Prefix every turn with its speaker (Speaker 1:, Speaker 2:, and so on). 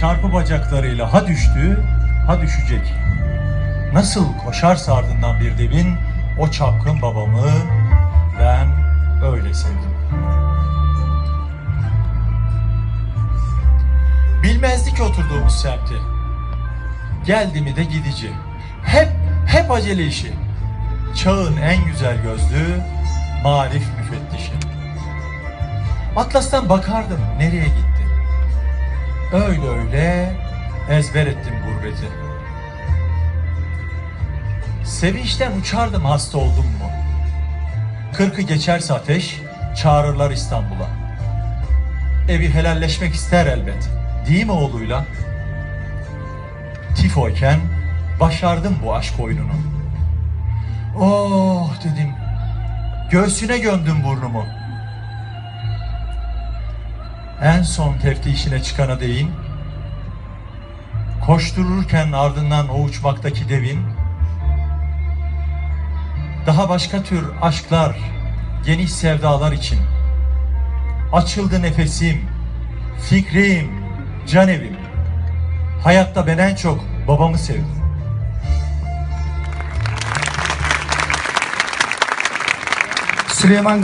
Speaker 1: çarpı bacaklarıyla ha düştü ha düşecek. Nasıl koşarsa ardından bir devin o çapkın babamı ben öyle sevdim. Bilmezdik oturduğumuz semti. Geldi mi de gidici. Hep hep acele işi. Çağın en güzel gözlü marif müfettişi. Atlas'tan bakardım nereye gitti. Öyle öyle ezber ettim gurbeti. Sevinçten uçardım hasta oldum mu? Kırkı geçerse ateş çağırırlar İstanbul'a. Evi helalleşmek ister elbet. Değil mi oğluyla? Tifoyken başardım bu aşk oyununu. Oh dedim. Göğsüne gömdüm burnumu. En son teftişine çıkana değin. Koştururken ardından o uçmaktaki devin. Daha başka tür aşklar, geniş sevdalar için. Açıldı nefesim, fikrim, can evim. Hayatta ben en çok babamı sevdim.
Speaker 2: Süleyman